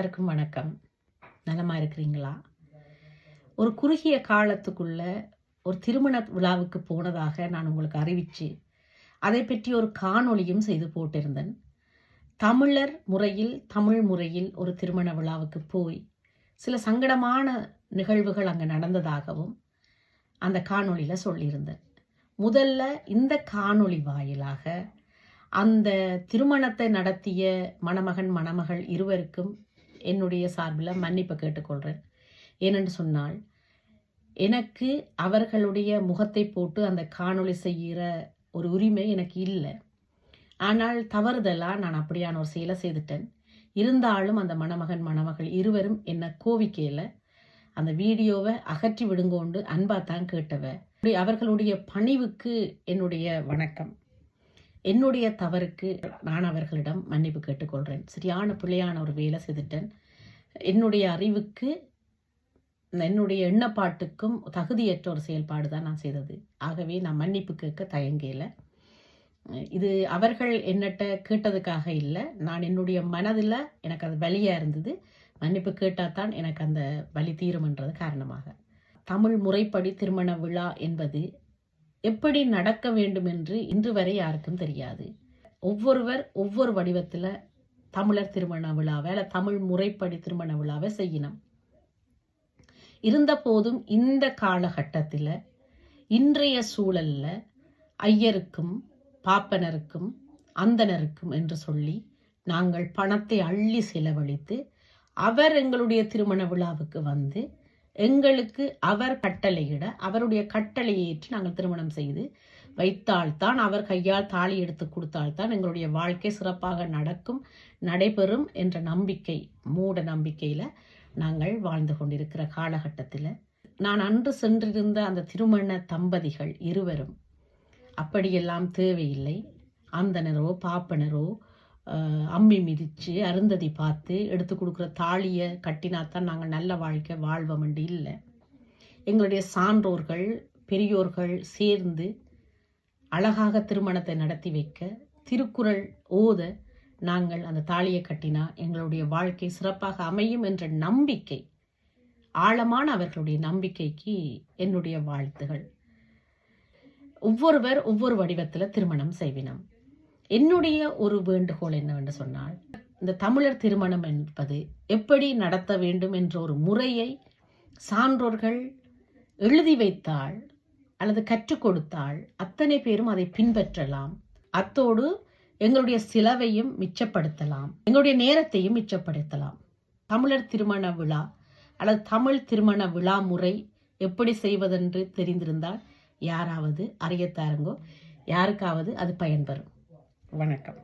எல்லாருக்கும் வணக்கம். நலமா இருக்கிறீங்களா? ஒரு குறுகிய காலத்துக்குள்ள ஒரு திருமண விழாவுக்கு போனதாக நான் உங்களுக்கு அறிவிச்சு அதை பற்றி ஒரு காணொளியும் செய்து போட்டிருந்தேன். தமிழர் முறையில் தமிழ் முறையில் ஒரு திருமண விழாவுக்கு போய் சில சங்கடமான நிகழ்வுகள் அங்கே நடந்ததாகவும் அந்த காணொளியில் சொல்லியிருந்தேன். முதல்ல இந்த காணொளி வாயிலாக அந்த திருமணத்தை நடத்திய மணமகன் மணமகள் இருவருக்கும் என்னுடைய சார்பில் மன்னிப்பு கேட்டுக்கொள்கிறேன். ஏனென்று சொன்னால் எனக்கு அவர்களுடைய முகத்தை போட்டு அந்த காணொளி செய்கிற ஒரு உரிமை எனக்கு இல்லை. ஆனால் தவறுதலாக நான் அப்படியான ஒரு செயலை செய்துட்டேன். இருந்தாலும் அந்த மணமகன் மணமகள் இருவரும் என்ன கோவிக்கையில் அந்த வீடியோவை அகற்றி விடுங்கோண்டு அன்பாக தான் கேட்டவ. அவர்களுடைய பணிவுக்கு என்னுடைய வணக்கம். என்னுடைய தவறுக்கு நான் அவர்களிடம் மன்னிப்பு கேட்டுக்கொள்கிறேன் சரியான பிள்ளையான ஒரு வேலை செய்துட்டேன். என்னுடைய அறிவுக்கு என்னுடைய எண்ணப்பாட்டுக்கும் தகுதியற்ற ஒரு செயல்பாடு தான் நான் செய்தது. ஆகவே நான் மன்னிப்பு கேட்க தயங்கல. இது அவர்கள் என்னட்ட கேட்டதுக்காக இல்லை. நான் என்னுடைய மனதில் எனக்கு அது வலியாக இருந்தது. மன்னிப்பு கேட்டால் தான் எனக்கு அந்த வலி தீரும்ன்றது காரணமாக. தமிழ் முறைப்படி திருமண விழா என்பது எப்படி நடக்க வேண்டும் என்று இன்று வரை யாருக்கும் தெரியாது. ஒவ்வொருவர் ஒவ்வொரு வடிவத்தில் தமிழர் திருமண விழாவை அல்ல தமிழ் முறைப்படி திருமண விழாவை செய்யணும். இருந்த போதும் இந்த காலகட்டத்தில் இன்றைய சூழலில் ஐயருக்கும் பாப்பனருக்கும் அந்தனருக்கும் என்று சொல்லி நாங்கள் பணத்தை அள்ளி செலவழித்து அவர் எங்களுடைய திருமண விழாவுக்கு வந்து எங்களுக்கு அவர் கட்டளையிட அவருடைய கட்டளையை ஏற்று நாங்கள் திருமணம் செய்து வைத்தால்தான் அவர் கையால் தாலி எடுத்து கொடுத்தால்தான் எங்களுடைய வாழ்க்கை சிறப்பாக நடக்கும் நடைபெறும் என்ற நம்பிக்கை மூட நம்பிக்கையில் நாங்கள் வாழ்ந்து கொண்டிருக்கிற காலகட்டத்தில். நான் அன்று சென்றிருந்த அந்த திருமண தம்பதிகள் இருவரும் அப்படியெல்லாம் தேவையில்லை. அந்தனரோ பாப்பனரோ அம்மி மிதித்து அருந்ததி பார்த்து எடுத்து கொடுக்குற தாலியை கட்டினாத்தான் நாங்கள் நல்ல வாழ்க்கை வாழ்வோம்ண்டு இல்லை. எங்களுடைய சான்றோர்கள் பெரியோர்கள் சேர்ந்து அழகாக திருமணத்தை நடத்தி வைக்க திருக்குறள் ஓத நாங்கள் அந்த தாலியை கட்டினா எங்களுடைய வாழ்க்கை சிறப்பாக அமையும் என்ற நம்பிக்கை ஆழமான அவர்களுடைய நம்பிக்கைக்கு என்னுடைய வாழ்த்துகள். ஒவ்வொருவர் ஒவ்வொரு வடிவத்தில் திருமணம் செய்வினம். என்னுடைய ஒரு வேண்டுகோள் என்னவென்று சொன்னால் இந்த தமிழர் திருமணம் என்பது எப்படி நடத்த வேண்டும் என்ற ஒரு முறையை சான்றோர்கள் எழுதி வைத்தால் அல்லது கற்றுக் கொடுத்தால் அத்தனை பேரும் அதை பின்பற்றலாம். அத்தோடு எங்களுடைய சிலவையும் மிச்சப்படுத்தலாம். எங்களுடைய நேரத்தையும் மிச்சப்படுத்தலாம். தமிழர் திருமண விழா அல்லது தமிழ் திருமண விழா முறை எப்படி செய்வதென்று தெரிந்திருந்தால் யாராவது அறியத்தாருங்கோ யாருக்காவது அது பயன்பெறும். வணக்கம்.